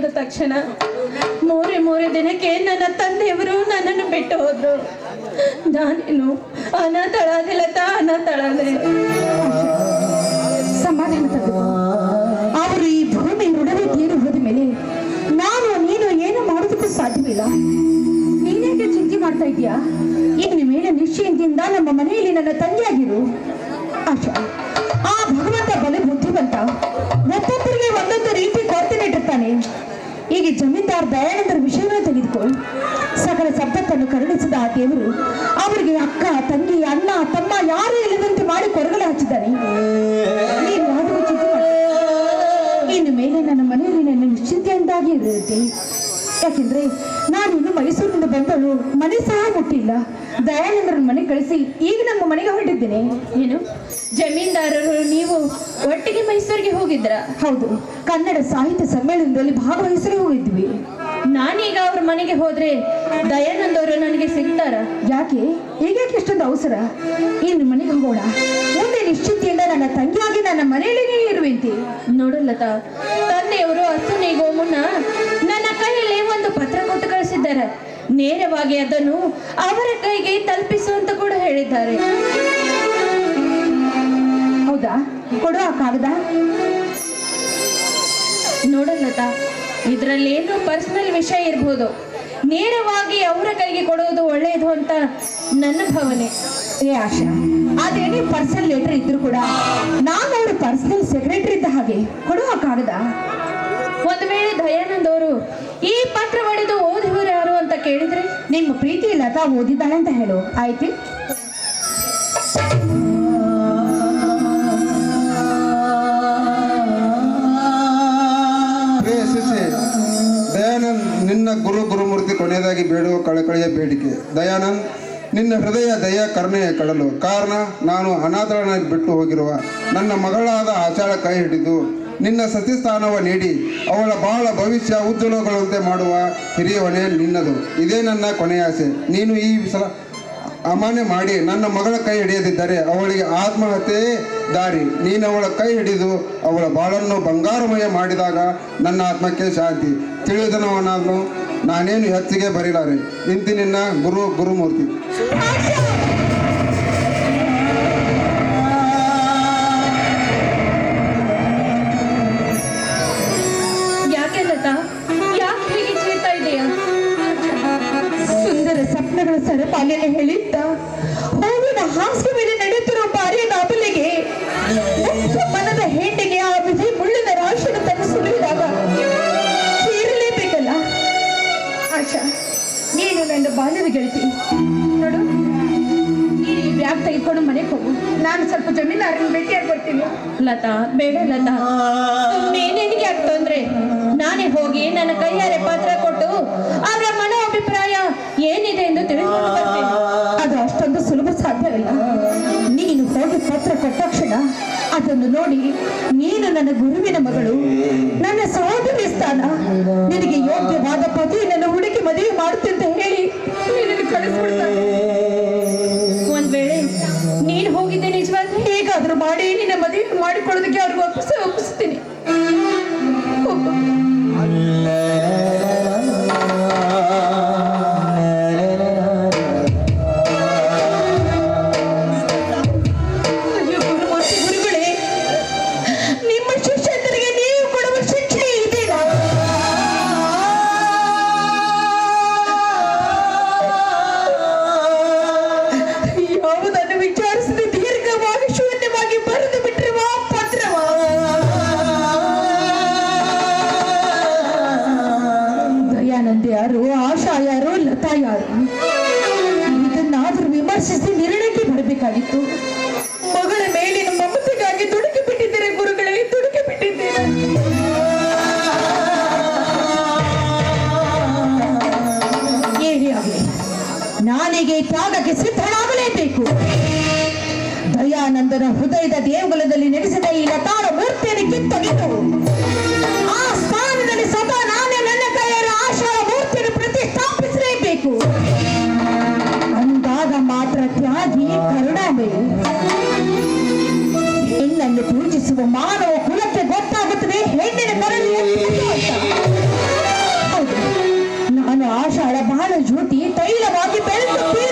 ಕ್ಷಣ ಮೂರೇ ಮೂರೇ ದಿನಕ್ಕೆ ನನ್ನ ತಂದೆಯವರು ನನ್ನನ್ನು ಬಿಟ್ಟು ಹೋದ್ರು. ನಾನೇನು ಅನಾಥಳಾದೆ ಲತಾ ಅನಾಥಳಾದೆ ಸಮಾಧಾನ ಅವರು ಈ ಭೂಮಿ ಋಣವೇ ತೀರು ಹೋದ ಮೇಲೆ ನಾನು ನೀನು ಏನು ಮಾಡೋದಕ್ಕೂ ಸಾಧ್ಯವಿಲ್ಲ. ನೀನೇಕೆ ಚಿಂತೆ ಮಾಡ್ತಾ ಇದೀಯಾ ಇನ್ನು ಮೇಲೆ ನಿಶ್ಚಯದಿಂದ ನಮ್ಮ ಮನೆಯಲ್ಲಿ ನನ್ನ ತಂದೆಯಾಗಿರು. ಆಶಾ. ನಾನು ಇನ್ನು ಮೈಸೂರಿನಿಂದ ಬಂದಳು ಮನೆ ಸಹ ಮುಟ್ಟಿಲ್ಲ. ದಯಾನಂದರ ಮನೆ ಕಳಿಸಿ ಈಗ ನಮ್ಮ ಮನೆಗೆ ಹೊರಟಿದ್ದೇನೆ. ಏನು? ಜಮೀನ್ದಾರರು ನೀವು ಒಟ್ಟಿಗೆ ಮೈಸೂರಿಗೆ ಹೋಗಿದ್ರ? ಹೌದು ಕನ್ನಡ ಸಾಹಿತ್ಯ ಸಮ್ಮೇಳನದಲ್ಲಿ ಭಾಗವಹಿಸಲು ಹೋಗಿದ್ವಿ. ನಾನೀಗ ಅವ್ರ ಮನೆಗೆ ಹೋದ್ರೆ ದಯಾನಂದ್ ಅವರು ನನಗೆ ಸಿಗ್ತಾರ? ಯಾಕೆ? ಈಗೇಕೆ ಇಷ್ಟೊಂದು ಅವಸರ? ಇನ್ನು ಮನೆಗೆ ಹೋಗೋಣ. ಮುಂದೆ ನಿಶ್ಚಿತಿಯಿಂದ ನನ್ನ ತಂಗಿಯಾಗಿ ನನ್ನ ಮನೆಯಲ್ಲಿ ಇರುವಂತೆ. ನೋಡು ಲತಾ ತಂದೆಯವರು ಅಸುನಿಗೋ ಮುನ್ನ ನನ್ನ ಕೈಯಲ್ಲಿ ಒಂದು ಪತ್ರ ಕೊಟ್ಟು ಕಳಿಸಿದ್ದಾರೆ ನೇರವಾಗಿ ಅದನ್ನು ಅವರ ಕೈಗೆ ತಲುಪಿಸು ಅಂತ ಕೂಡ ಹೇಳಿದ್ದಾರೆ. ಹೌದಾ? ಕೊಡು ಆ ಕಾಗದ. ನೋಡಲ್ಲತಾ ಲತಾ, ಇದರಲ್ಲಿ ಏನು ಪರ್ಸನಲ್ ವಿಷಯ ಇರ್ಬೋದು. ನೇರವಾಗಿ ಅವರ ಕೈಗೆ ಕೊಡೋದು ಒಳ್ಳೆಯದು ಅಂತ ನನ್ನ ಭಾವನೆ. ಏ ಆಶಾ, ಅದೇನೇ ಪರ್ಸನಲ್ ಲೆಟರ್ ಇದ್ರು ಕೂಡ ನಾನು ಅವ್ರ ಪರ್ಸನಲ್ ಸೆಕ್ರೆಟರಿ ಇದ್ದ ಹಾಗೆ ಕೊಡುವ ಕಾಗದ. ಒಂದು ವೇಳೆ ದಯಾನಂದ್ ಅವರು ಈ ಪತ್ರ ಯಾರು ಅಂತ ಕೇಳಿದ್ರೆ ನಿಮ್ಮ ಪ್ರೀತಿ ಲತಾ ಓದಿದ್ದಾಳೆ ಅಂತ ಹೇಳು. ಆಯ್ತು? ದಯಾನಂದ್, ನಿನ್ನ ಗುರು ಗುರುಮೂರ್ತಿ ಕೊನೆಯದಾಗಿ ಬೇಡುವ ಕಳಕಳಿಯ ಬೇಡಿಕೆ. ದಯಾನಂದ್, ನಿನ್ನ ಹೃದಯ ದಯ ಕರ್ಣೆಯ ಕಡಲು ಕಾರಣ, ನಾನು ಅನಾಥಳನಾಗಿ ಬಿಟ್ಟು ಹೋಗಿರುವ ನನ್ನ ಮಗಳಾದ ಆಚಾಳ ಕೈ ಹಿಡಿದು ನಿನ್ನ ಸತಿಸ್ಥಾನವ ನೀಡಿ, ಅವಳ ಬಹಳ ಭವಿಷ್ಯ ಉಜ್ವಲಗೊಳ್ಳುವಂತೆ ಮಾಡುವ ಹಿರಿಯ ಹೊಣೆ ನಿನ್ನದು. ಇದೇ ನನ್ನ ಕೊನೆಯ ಆಸೆ ನೀನು ಈ ಸಲ ಅಮಾನ್ಯ ಮಾಡಿ, ನನ್ನ ಮಗಳ ಕೈ ಹಿಡಿಯದಿದ್ದರೆ ಅವಳಿಗೆ ಆತ್ಮಹತ್ಯೆಯೇ ದಾರಿ. ನೀನು ಅವಳ ಕೈ ಹಿಡಿದು ಅವಳ ಬಾಳನ್ನು ಬಂಗಾರಮಯ ಮಾಡಿದಾಗ ನನ್ನ ಆತ್ಮಕ್ಕೆ ಶಾಂತಿ. ತಿಳಿದನವನಾದ್ರು ನಾನೇನು ಹೆಚ್ಚಿಗೆ ಬರೀಲಾರೆ? ಇಂತಿ ನಿನ್ನ ಗುರು ಗುರುಮೂರ್ತಿ. ಸರಪಾಲೆಯನ್ನು ಹೇಳಿದ್ದ. ಹೂವಿನ ಹಾಸಿಗೆ ಮೇಲೆ ನಡೆಯುತ್ತಿರುವ ಭಾರ್ಯ ಕಾಬಲಿಗೆ ಮನದ ಹೆಂಡಿಗೆ ಆ ವಿಧಿ ಮುಳ್ಳಿನ ರಾಶಿಯನ್ನು ತಂದು ಸುಳಿದಾಗ ಸೇರಲೇಬೇಕಲ್ಲ ಆಶಾ, ನೀನು ನನ್ನ ಬಾಲ್ಯದ ಗೆಳತಿ. ನೋಡು ಬ್ಯಾಗ್ ತೆಗೆದುಕೊಂಡು ಮನೆಗೆ ಹೋಗು. ನಾನು ಸ್ವಲ್ಪ ಜಮೀನಾರನ್ನು ಭೇಟಿಯಾಗಿ ಬರ್ತೀನಿ. ಲತಾ, ಬೇಡ ಲತಾ. ಏನೇನಿಗೆ ಆಗ್ತಂದ್ರೆ ನಾನೇ ಹೋಗಿ ನನ್ನ ಕೈಯಾರೆ ಪಾತ್ರ ಕೊಟ್ಟು ಅವರ ಮನೋ ಅಭಿಪ್ರಾಯ ಏನಿದೆ ಎಂದು ತಿಳಿದುಕೊಂಡು ಅದು ಅಷ್ಟೊಂದು ಸುಲಭ ಸಾಧ್ಯವಿಲ್ಲ. ನೀನು ಹೋಗಿ ಪತ್ರ ಕೊಟ್ಟ ಕ್ಷಣ ಅದನ್ನು ನೋಡಿ, ನೀನು ನನ್ನ ಗುರುವಿನ ಮಗಳು, ನನ್ನ ಸಹೋದರಿ ಸ್ಥಾನ, ನಿನಗೆ ಯೋಗ್ಯವಾದ ಪತಿಯನ್ನು ಹುಡುಕಿ ಮದುವೆ ಅಂತ ಹೇಳಿ ನಿನಗೆ ಕಳಿಸ್ಬಿಡ್ತಾರೆ ನಿರ್ಣಯಕ್ಕೆ ಮಗಳ ಮೇಲಿನ ಮಮತೆಗಾಗಿ ತುಡುಕಿ ಬಿಟ್ಟಿದ್ದೀರಾ ಗುರುಗಳೇ ತುಡುಕಿ ಬಿಟ್ಟಿದ್ದೀರಾ ಏನೇ ಆಗಲಿ, ನಾನಿಗೆ ತ್ಯಾಗಕ್ಕೆ ಸಿದ್ಧನಾಗಲೇಬೇಕು. ದಯಾನಂದನ ಹೃದಯದ ದೇಗುಲದಲ್ಲಿ ನಡೆಸಿದ ಈ ಲತಾಳ ಮೂರ್ತಿಯನ್ನು ಕಿತ್ತೊಗೆದು ಒಂದು ಮಾನವ ಕುಲಕ್ಕೆ ಗೊತ್ತಾಗುತ್ತದೆ. ಹೆಣ್ಣಿನ ಕರಲಿ ನಾನು ಆಷಾಢ ಬಹಳ ಜ್ಯೋತಿ ತೈಲವಾಗಿ ಬೆಳೆಸುತ್ತೀನಿ.